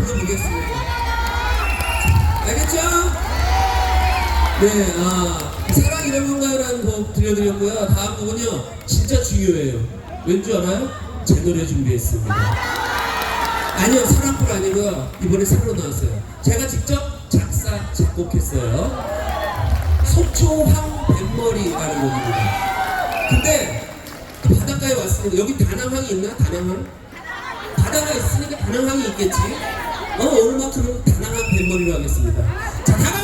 불러보겠습니다. 알겠죠? 네, 아, 사랑 이런 건가요라는 곡 들려드렸고요. 다음 곡은요, 진짜 중요해요. 왠지 알아요? 제 노래 준비했습니다. 아니요, 사랑풀 아니고요. 이번에 새로 나왔어요. 제가 직접 작사, 작곡했어요. 속초황 뱃머리라는 곡입니다. 근데 바닷가에 왔으니까 여기 다낭항이 있나? 다낭항? 바다가 있으니까 다낭항이 있겠지. 어, 오늘만큼은 다낭항 뱃머리로 하겠습니다. 자, 다낭